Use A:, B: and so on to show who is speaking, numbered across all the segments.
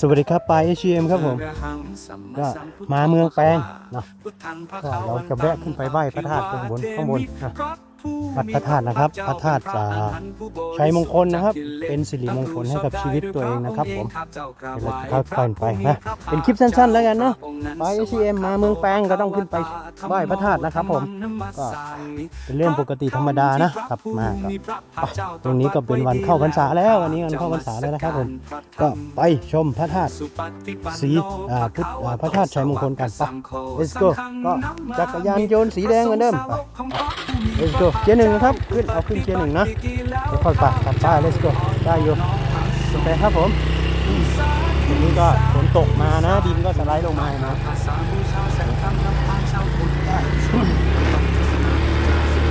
A: สวัสดีครับปลายเอชเอ็มครับผมก็มาเมืองแปลงเนาะก็เราจะแวะขึ้นไปไหว้พระธาตุข้างบนข้างบนอะ วัดพระธาตุนะครับ พระธาตุจะชัยมงคลนะครับ เป็นสิริมงคลให้กับชีวิตตัวเองนะครับผมเดี๋ยวเราจะเข้าก่อนไปนะเป็นคลิปสั้นๆแล้วกันเนาะปลายเอชเอ็มมาเมืองแปลงก็ต้องขึ้นไปไหว้พระธาตุนะครับผมก็เป็นเรื่องปกติธรรมดานะครับมาก็ไปตรงนี้ก็เป็นวันเข้าพรรษาแล้ววันนี้วันเข้าพรรษาแล้วนะครับผมก็ไปชมพระธาตุสีอ่าพุทธอ่าพระธาตุชัยมงคลกันไป let's go ก็จักรยานยนต์สีแดงเหมือนเดิมไป let's go เกียร์หนึ่งนะครับ ขึ้น เอาขึ้นเกียร์หนึ่งนะแล้วค่อยไปขับไป let's go ได้อยู่โอเคครับผมทีนี้ก็ฝนตกมานะ ดินก็สไลด์ลงมานะ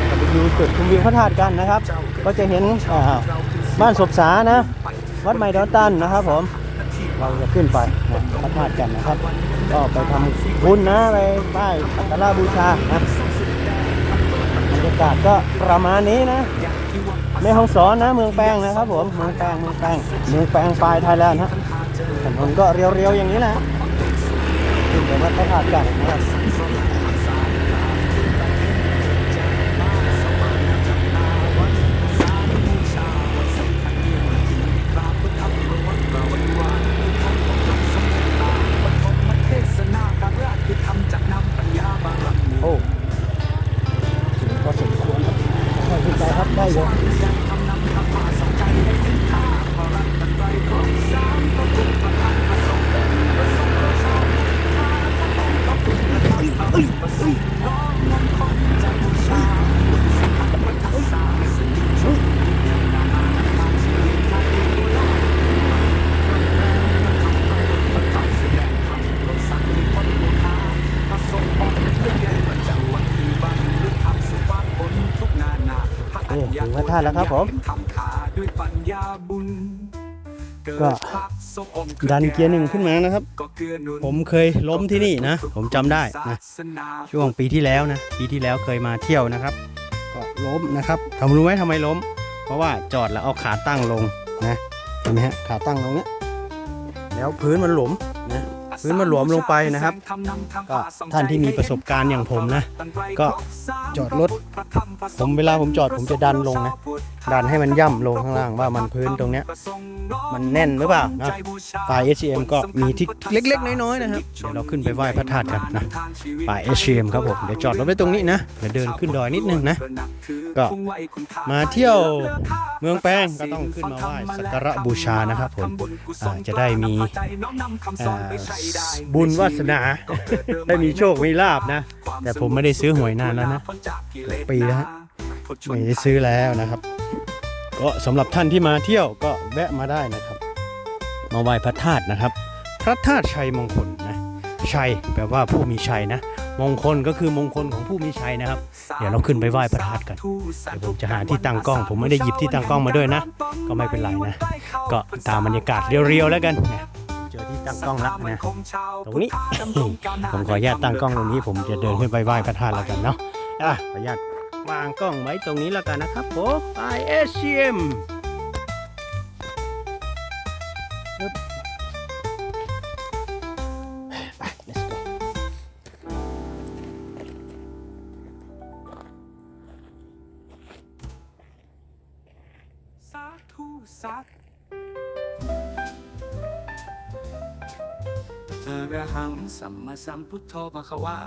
A: เราไปดูจุดชมวิวพระธาตุกันนะครับ ก็จะเห็นบ้านศพสานะ วัดใหม่ดอนตันนะครับผม เราจะขึ้นไปพระธาตุกันนะครับ ก็ไปทำบุญนะ ไปไหว้สักการะบูชานะบรรยากาศก็ประมาณนี้นะแม่ห้องสอนนะเมืองแป้งนะครับผมเมืองแป้งเมืองแป้งเมืองแป้งปลายไทยแลนด์ฮะถนนก็เรียวๆอย่างนี้แหละเดี๋ยวัดพระธาตุกันนะครับ แล้วครับผมก็ดันเกียร์หนึ่งขึ้นมานะครับ ผมเคยล้มที่นี่นะ ผมจำได้นะช่วงปีที่แล้วนะ ปีที่แล้วเคยมาเที่ยวนะครับ ก็ล้มนะครับทำรู้ไหมทำไมล้ม เพราะว่าจอดแล้วเอาขาตั้งลงนะเห็นไหมฮะขาตั้งลงเนี้ยแล้วพื้นมันหลวมนะ พื้นมันหลวมลงไปนะครับ ก็ท่านที่มีประสบการณ์อย่างผมนะ ก็จอดรถ ผมเวลาผมจอดผมจะดันลงนะ ดันให้มันย่ำลงข้างล่างว่ามันพื้นตรงเนี้ย มันแน่นหรือเปล่านะฝ่าย HM ก็มีที่เล็ก ๆ น้อยๆนะครับ เดี๋ยวเราขึ้นไปไหว้พระธาตุกันนะฝ่าย HM ครับผม เดี๋ยวจอดรถไว้ตรงนี้นะ เดี๋ยวเดินขึ้นดอยนิดนึงนะ ก็มาเที่ยวเมืองแป้งก็ต้องขึ้นมาไหว้สักการะบูชานะครับผมจะได้มีบุญวาสนา ได้มีโชคมีลาบนะ แต่ผมไม่ได้ซื้อหวยนานแล้วนะปีแล้วฮะไม่ได้ซื้อแล้วนะครับ ก็สำหรับท่านที่มาเที่ยวก็แวะมาได้นะครับ มาไหว้พระธาตุนะครับ พระธาตุชัยมงคลนะชัยแปลว่าผู้มีชัยนะ มงคลก็คือมงคลของผู้มีชัยนะครับ เดี๋ยวเราขึ้นไปไหว้พระธาตุกัน เดี๋ยวผมจะหาที่ตั้งกล้อง ผมไม่ได้หยิบที่ตั้งกล้องมาด้วยนะ ก็ไม่เป็นไรนะ ก็ตามบรรยากาศเรียวๆแล้วกันนะเจอที่ ตั้งกล้องแล้วนะตรงนี้ ผมขออนุญาตตั้งกล้องตรงนี้ ผมจะเดินขึ้นไปไหว้พระธาตุแล้วกันเนาะอะขออนุญาตวางกล้องไว้ตรงนี้แล้วกันนะครับผมไปเระ
B: หัง สัมมาสัมพุทโธภะคะวา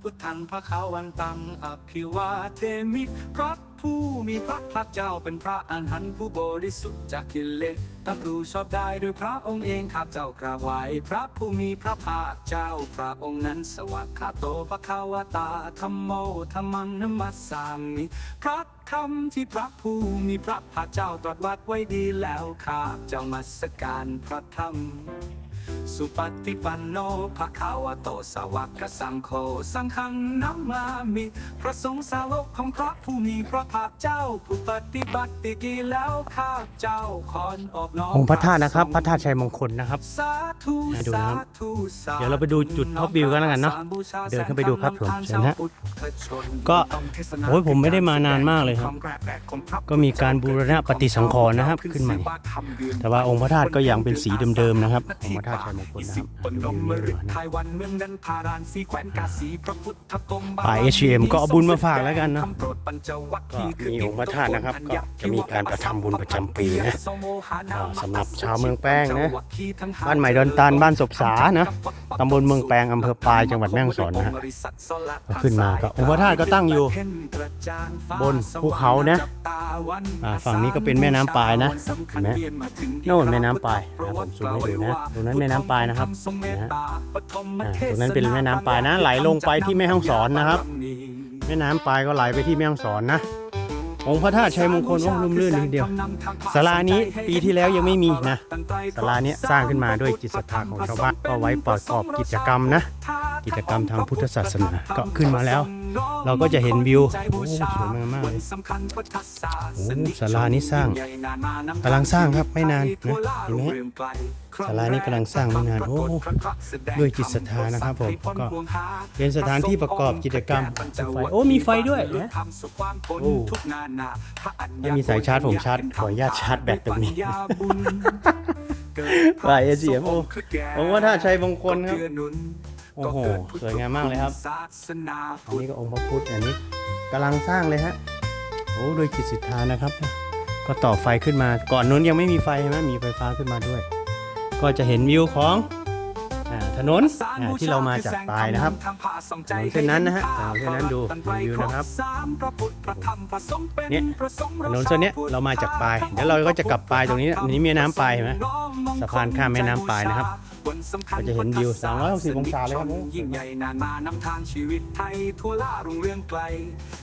B: พุทธังภะคะวันตังอภิวาเทมิพระผู้มีพระภาคเจ้าเป็นพระอรหันต์ผู้บริสุทธิ์จากกิเลสตับรู้ชอบได้โดยพระองค์เองข้าพเจ้ากราบไหวพระผู้มีพระภาคเจ้าพระองค์นั้นสวัสดิ์โตภะคะวตาธัมโมธัมมังนมัสสามิพระคำที่พระผู้มีพระภาคเจ้าตรัสวัดไว้ดีแล้วข้าพเจ้ามาสการพระธรรม สสุปฏิปันโนภะคะวะโตสาวกสังโฆสังฆังนัมมามิพระสงฆ์สาวกของพระผู้มีพระภาคเจ้าผู้ปฏิบัติดีแล้วข้าเจ้าขอนอบน้อม
A: องค์พระธาตุนะครับ พระธาตุชัยมงคลนะครับ
B: สาธุ
A: ให้ดูนะครับ
B: สาธุสธุ
A: เดี๋ยวเราไปดูจุดท็อปวิวกันแล้วกันเนาะเดินขึ้นไปดูครับผมเชิญฮะก็โอ้ยผมไม่ได้มานานมากเลยครับ ก็มีการบูรณะปฏิสังขรณ์นะครับ ขึ้นใหม่แต่ว่าองค์พระธาตุก็ยังเป็นสีเดิมๆนะครับองค์พระธาตุชัยมงคลนะครับ
B: ปนมมฤทธิ์ไทยวันเมืองนันพารานสีแขวนกาสีพระพุทธกรม
A: ป่า HM ก็เอาบุญมาฝากแล้วกันเนอะ
B: คำโปรดปัญจวัคคีย์
A: ก็มีองค์พระธาตุนะครับก็จะมีการประทำบุญประจำปีนะอ่าสำหรับชาวเมืองแป้งนะบ้านใหม่ดอนตาลบ้านศพสานะตำบลเมืองแปลงอำเภอปลายจังหวัดแม่ฮ่องสอนนะฮะก็ขึ้นมาก็องค์พระธาตุก็ตั้งอยู่ บนภูเขานะอ่าฝั่งนี้ก็เป็นแม่น้ำปลายนะเห็นไหมโน่นแม่น้ำปลายนะผมซูมให้ดูนะตรงนั้นแม่น้ำปลายนะครับนะฮะอ่าตรงนั้นเป็นแม่น้ำปลายนะ ไหลลงไปที่แม่ฮ่องสอนนะครับ แม่น้ำปลายก็ไหลไปที่แม่ฮ่องสอนนะองค์พระธาตุชัยมงคลโอ้ลุ่มลื่นทีเดียวศาลานี้ปีที่แล้วยังไม่มีนะศาลานี้สร้างขึ้นมาด้วยจิตศรัทธาของชาวบ้านก็ไว้ประกอบกิจกรรมนะ กิจกรรมทางพุทธศาสนาก็ขึ้นมาแล้ว เราก็จะเห็นวิวโอ้สวยมากๆเลยโอ้ศาลานี้สร้างกำลังสร้างครับไม่นานนะเห็นไหมศาลานี้กำลังสร้างไม่นานโอ้ด้วยจิตศรัทธานะครับผมก็เป็นสถานที่ประกอบกิจกรรมไฟโอ้มีไฟด้วยนะโอ้ไม่มีสายชาร์จผมชาร์จขออนุญาตชาร์จแบตตรงนี้ว่า ACM โอ้ผมว่าถ้าใชัยมงคลครับ โอ้โหสวยงามมากเลยครับ อันนี้ก็องค์พระพุทธอันนี้กำลังสร้างเลยฮะโอ้โดยจิตศรัทธานะครับ ก็ต่อไฟขึ้นมาก่อนนู้นยังไม่มีไฟใช่ไหมมีไฟฟ้าขึ้นมาด้วย ก็จะเห็นวิวของถนนที่เรามาจากปลายนะครับถนนเส้นนั้นนะฮะถนนเส้นนั้นดูวิวนะครับเนี่ยถนนเส้นนี้เรามาจากปลายเดี๋ยวเราก็จะกลับปลายตรงนี้นะอันนี้แม่น้ำปลายเห็นไหมสะพานข้ามแม่น้ำปลายนะครับ ก็จะเห็นวิว360องศาเลยครับ
B: ยิ่งใหญ่นานมานำทางชีวิตไทย ทั่วล่ารุ่งเรืองไกล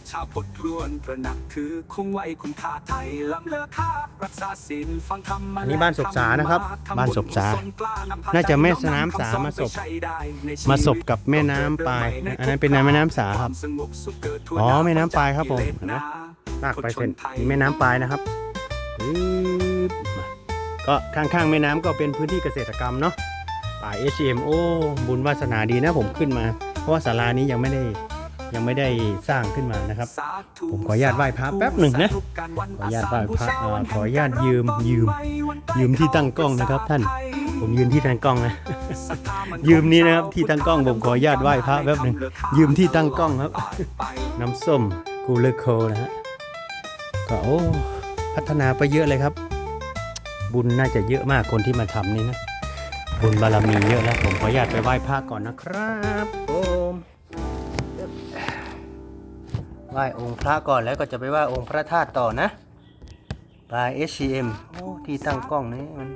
B: ชาวพุทธล้วนตระหนักคือคงไว้คุณค่าไทยล้ำเลิศค่ารักษาศีลฟังธรรม
A: อันนี้บ้านศพสานะครับ บ้านศพสา น่าจะแม่น้ำสามาศพมาศพกับแม่น้ำปลาย อันนั้นเป็นแม่น้ำสาครับ อ๋อแม่น้ำปลายครับผมเห็นไหมลากไปเส้นมีแม่น้ำปลายนะครับปึ๊บมาก็ข้างๆแม่น้ำก็เป็นพื้นที่เกษตรกรรมเนาะ ป่า HM โอ้บุญวาสนาดีนะผมขึ้นมา เพราะว่าศาลานี้ยังไม่ได้ยังไม่ได้สร้างขึ้นมานะครับ ผมขออนุญาตไหว้พระแป๊บหนึ่งนะ ขออนุญาตไหว้พระเอ่อขออนุญาตยืมยืม ยืมที่ตั้งกล้องนะครับ ท่าน ผมยืนที่ตั้งกล้องนะ ยืมนี้นะครับที่ตั้งกล้อง ผมขออนุญาตไหว้พระแป๊บหนึ่งยืมที่ตั้งกล้องครับ น้ำส้มกูเลโคนะฮะก็โอ้พัฒนาไปเยอะเลยครับ บุญน่าจะเยอะมากคนที่มาทำนี่นะ บุญบารมีเยอะแล้วผมขออนุญาตไปไหว้พระก่อนนะครับผมไหว้องค์พระก่อนแล้วก็จะไปไหว้องค์พระธาตุต่อนะปลา HCM โอ้ที่ตั้งกล้องนี้มัน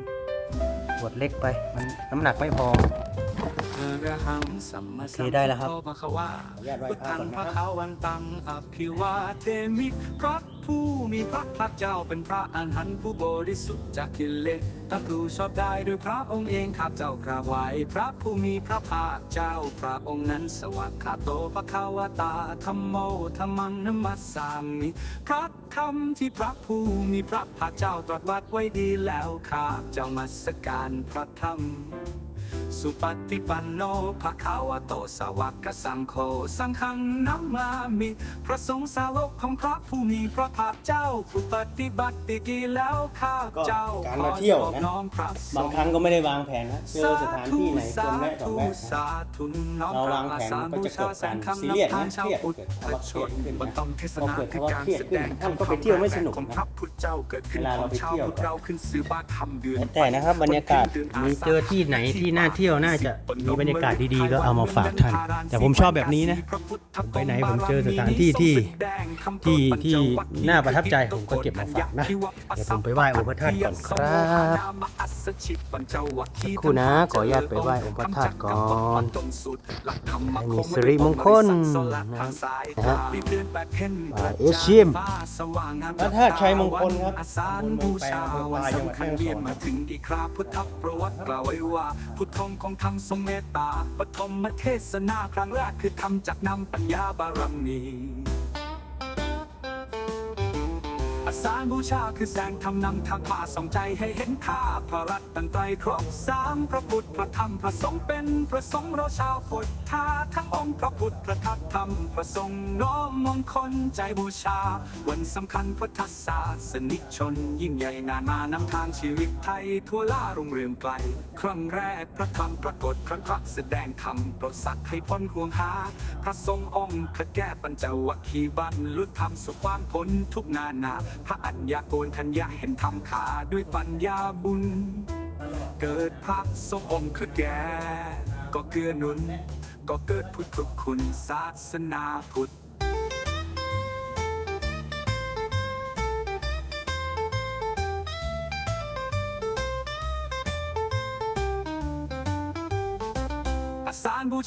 A: ขวดเล็กไป มันน้ำหนักไม่พอโอเคได้แล้วครับ
B: พระว่า
A: ขออนุญาตไหว้
B: พุท
A: พระ
B: ธัง
A: ก่อน
B: พ
A: นะ
B: ระ
A: ครับ
B: เขาวันตังอภิวาเทมิพระ ผู้มีพระภาคเจ้าเป็นพระอรหันต์ผู้บริสุทธิ์จากกิเลสตักรู้ชอบได้โดยพระองค์เองข้าเจ้ากราบไหว้พระผู้มีพระภาคเจ้าพระองค์นั้นสวัสดิ์ขาโตพระคาวตาธรรมโมธรรมังนัมมัสสามิพระธรรมที่พระผู้มีพระภาคเจ้าตรัสวัดไว้ดีแล้วข้าเจ้ามาสการพระธรรม สุปฏิปันโนภะคะวะโตสาวกสังโฆสังฆังนัมมามิพระสงฆ์สาวกของพระผู้มีพระภาคเจ้าผู้ปฏิบัติดีแล้วข้าเจ้า
A: ก็การมาเที่ยวนะ
B: ขอน้อมพระส
A: บาง
B: งฆ์
A: ครั้งก็ไม่ได้วางแผนนะเจอสถานที่ไหนควรแวะก็แวะนะ
B: สาธุน้อม
A: เรา
B: พระ
A: วางแผนก็จะเกิดการ
B: สงฆ์
A: ซีเรียสนะ
B: นำทางชาว
A: เครียด
B: พุทธ
A: เกิดภาวะเครียดขึ้นนะ
B: บนต้องเทศ
A: พอ
B: นา
A: เกิด
B: คือ
A: ภาวะ
B: การ
A: เครียด
B: แส
A: ขึ้
B: ด
A: น
B: ง
A: ท่านก็ไปเที่ยวไม่สนุก
B: ของ
A: นะ
B: พระพุทธเจ้าเกิดขึ้น
A: เวลา
B: ข
A: เรา
B: อง
A: ไป
B: ชาว
A: เที่ยว
B: พุทธเราขึ้นซื้อบาทำเดือน
A: แต่นะครับบรรยากาศมีเจอที่ไหนที่น่าเที่ยวน่าจะมีบรรยากาศดีๆก็เอามาฝากท่าน แต่ผมชอบแบบนี้นะผมไปไหนผมเจอสถานที่ที่ที่ที่น่าประทับใจผมก็เก็บมาฝากนะเดี๋ยวผมไปไหว้องค์พระธาตุก่อนครับสักครู่นะขออนุญาตไปไหว้องค์พระธาตุก่อนให้มีสิริมงคลนะครับนะฮะอ่าเอเชียมพระธาตุชัยมงคลครับ
B: อาสานบูชาวันสำคัญเวียนมาถึงอีกคราพุทธประวัติกล่าวไว้ว่าพุทธองของธรรมทรงเมตตาปฐมเทศนาครั้งแรกคือธรรมจากนำปัญญาบารมี อาสารบูชาคือแสงธรรมนำทางพาส่องใจให้เห็นค่าพระรัตนตรัยครบสามพระพุทธพระธรรมพระสงฆ์เป็นพระสงฆ์เราชาวพุทธาทั้งองค์พระพุทธพระธรรมพระสงฆ์น้อมมงคลใจบูชา วันสำคัญพุทธศาสนิกชน ยิ่งใหญ่นานมานำทางชีวิตไทย ทั่วล่ารุ่งเรืองไกล ครั้งแรกพระธรรมปรากฏครั้งพระแสดงธรรมโปรดสัตว์ให้พ้นห่วงหา พระทรงองค์ขแก้ปัญจวัคคีย์บรรลุธรรมสุขความพ้นทุกนานาพระอัญญาโกนทัญญาเห็นธรรมขาด้วยปัญญาบุญ เกิดพระทรงองค์ขแก่ก็เกื้อหนุน ก็เกิดพุทธคุณศาสนาพุทธ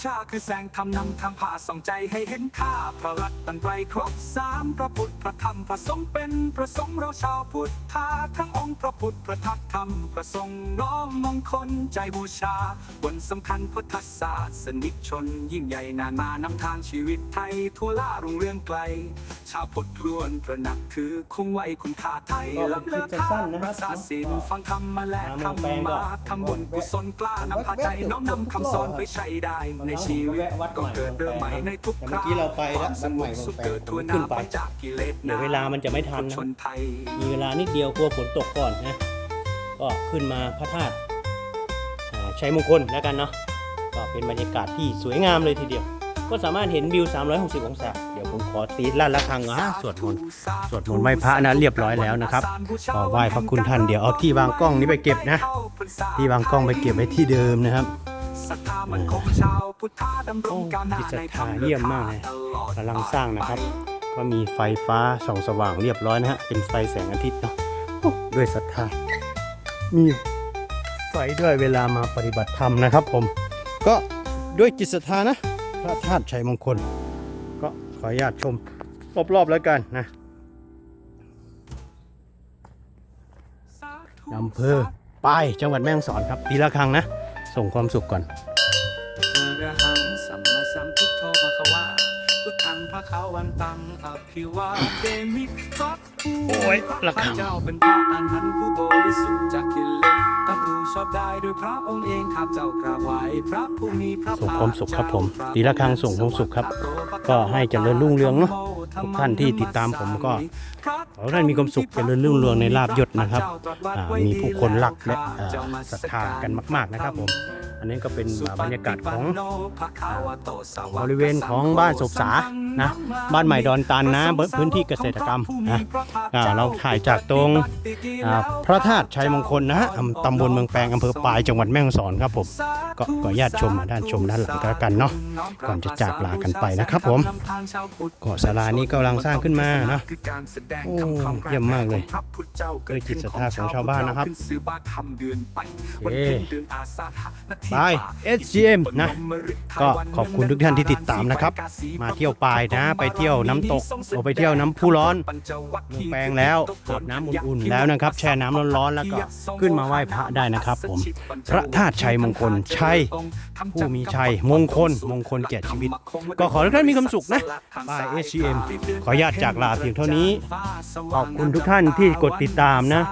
B: ชาคือแสงธรรมนำทางพาส่องใจให้เห็นค่า พระรัตนไตรครบสามพระพุทธพระธรรมพระสงฆ์เป็นพระสงฆ์เราชาวพุทธาทั้งองค์พระพุทธพระทักธรรมพระสงฆ์น้อมมงคลใจบูชาวันสำคัญพุทธศาสนิกชน ยิ่งใหญ่นานมานำทางชีวิตไทยทั่วล่ารุ่งเรืองไกล ชาวพุทธล้วนตระหนักถือคงไว้คุณค่าไทย
A: ก็เลิปสั้นๆนะครับ
B: รักษาศีลฟังธรรมมาและ
A: หาหมอแปลง
B: ทำมาทำบุญกุศลกล้านำพาใจน้อมนำคำสอนไปใช้ได้ในชีวิตก็เกิดเรื่องใหม่ในทุกค
A: แต่
B: รา
A: เมื่อกี้เราไปแล้ว
B: ความสงบสุขเกิดทั่วห
A: ขึ้
B: น้าน
A: ไป
B: จากกิเลส
A: เดี๋ยวเวลามันจะไม่ทันนะ
B: ชนไทย
A: มีเวลานิดเดียวกลัวฝนตกก่อนนะก็ขึ้นมาพระธาตุอ่าชัยมงคลแล้วกันเนาะก็เป็นบรรยากาศที่สวยงามเลยทีเดียว ก็สามารถเห็นวิว 360 องศา เดี๋ยวผมขอตีลั่นละครังอะสวดมนต์สวดมนต์ไหว้พระนะเรียบร้อยแล้วนะครับก็ไหว้พระคุณท่านเดี๋ยวเอาที่วางกล้องนี้ไปเก็บนะ ที่วางกล้องไปเก็บไว้ที่เดิมนะครับ
B: พุทธาดำรงก้าวหน้า
A: โอ้จิศรั
B: ในธรร
A: ธามเยี่ยมมากเลยกำลังสร้างนะครับ ก็มีไฟฟ้าส่องสว่างเรียบร้อยนะฮะ เป็นไฟแสงอาทิตย์เนาะด้วยศรัทธา มีไฟด้วยเวลามาปฏิบัติธรรมนะครับผม ก็ด้วยจิตศรัทธานะ พระธาตุชัยมงคล ก็ขออนุญาตชมรอบๆแล้วกันนะอำเภอปายจังหวัดแม่ฮ่องสอนครับตีละครั้งนะ ส่งความสุขก่อน
B: ขาวันตังอภิวาเทมิพระผู้
A: โอ้ย
B: ระ
A: ฆัง
B: เจ้าเป็นพระอรหันต์ผู้บริสุทธิ์จากกิเลสตัผู้ชอบได้ด้วยพระองค์เองข้าพเจ้ากราบไหว้พระผู้มีพระ
A: ส่งความสุขครับผมตีละครั้งส่งความสุขครับ ก็ให้เจริญรุ่งเรืองเนอะทุกท่านที่ติดตามผมก็ขอให้ท่านมีความสุขเจริญรุ่งเรืองในลาบยศนะครับอ่ามีผู้คนรักและอ่าศรัทธากันมาก ๆนะครับผม อันนี้ก็เป็นบรรยากาศของบริเวณของบ้านศพสานะบ้านใหม่ดอนตันนะพื้นที่เกษตรกรรมนะอ่าเราถ่ายจากตรงอ่าพระธาตุชัยมงคลนะฮะอำตำบลเมืองแปลงอำเภอปายจังหวัดแม่ฮ่องสอนครับผมก็ขออนุญาตชมด้านชมด้านหลังก็แล้วกันเนาะก่อนจะจากลากันไปนะครับผมก็ศาลานี้กำลังสร้างขึ้นมาเนาะโอ้เยี่ยมมากเลยด้วยจิตศรัทธาของชาวบ้านนะครับโอเคไป SGM นะ ก็ขอบคุณทุกท่านที่ติดตามนะครับ มาเที่ยวปายนะ ไปเที่ยวน้ำตกโอไปเที่ยวน้ำพุร้อนเมืองแปลงแล้วอาบน้ำอุ่นๆแล้วนะครับ แช่น้ำร้อนๆแล้วก็ขึ้นมาไหว้พระได้นะครับ ผม พระธาตุชัยมงคลชัย ผู้มีชัย มงคล มงคลแก่ชีวิต ก็ขอให้ทุกท่านมีความสุขนะบาย SGM ขออนุญาตจากลาเพียงเท่านี้ ขอบคุณทุกท่านที่กดติดตามนะ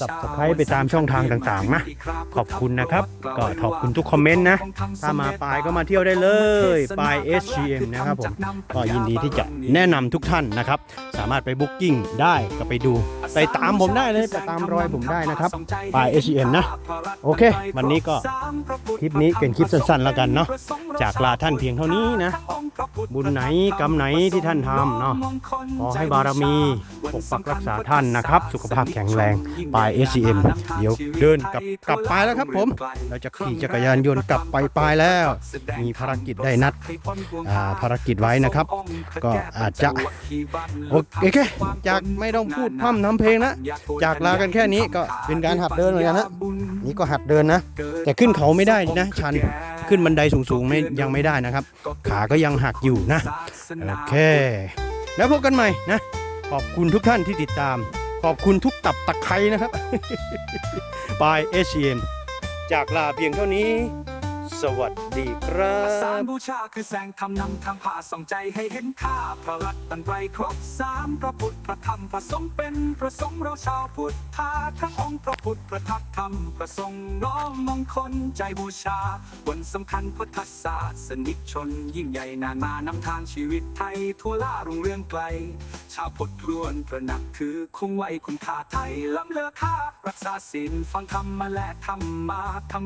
A: Subscribe ไปตามช่องทางต่างๆนะขอบคุณนะครับ ก็ขอบคุณทุกคอมเมนต์นะ ถ้ามาปลายก็มาเที่ยวได้เลยปลาย SGM นะครับผมก็ยินดีที่จะแนะนำทุกท่านนะครับ สามารถไปบุ๊กกิ้งได้ก็ไปดู ไปตามผมได้เลยไปตามรอยผมได้นะครับปาย SGM นะ โอเค วันนี้ก็คลิปนี้เป็นคลิปสั้นๆแล้วกันเนาะจากลาท่านเพียงเท่านี้นะ บุญไหนกรรมไหนที่ท่านทำเนาะขอให้บารมีปกปักรักษาท่านนะครับ สุขภาพแข็งแรงปลาย SCM เดี๋ยวเดินกลับกลับไปแล้วครับผม เราจะขี่จักรยานยนต์กลับไปปลายแล้ว มีภารกิจได้นัดอ่าภารกิจไว้นะครับ ก็อาจจะโอเคจากไม่ต้องพูดพร่ำทำเพลงนะจากลากันแค่นี้ก็เป็นการหัดเดินเหมือนกันนะนี่ก็หัดเดินนะ แต่ขึ้นเขาไม่ได้นะ ชันขึ้นบันไดสูงๆไม่ยังไม่ได้นะครับ ขาก็ยังหักอยู่นะโอเคแล้วพบกันใหม่นะ ขอบคุณทุกท่านที่ติดตาม ขอบคุณทุกตับตะไคร้นะครับบายเอเชียจากลาเพียงเท่านี้ สวัสดีครับ
B: สาร
A: บ
B: บูชาคือแสงธรรมนำทางผ่าส่องใจให้เห็นค่าพระรัตนตรัยครบสามพระพุทธพระธรรมพระสงฆ์เป็นพระสงฆ์เราชาวพุทธาทั้งองค์พระพุทธพระทักธรรมพระสงฆ์น้อมมงคลใจบูชาวันสำคัญพุทธศาสนิกชน ยิ่งใหญ่นานมานำทางชีวิตไทยทั่วล่ารุ่งเรืองไกล ชาวพุทธล้วนตระหนักคือคงไว้คุณค่าไทยล้ำเลิศค่ารักษาศีลฟังธรรมมาและธรรมมาธรรม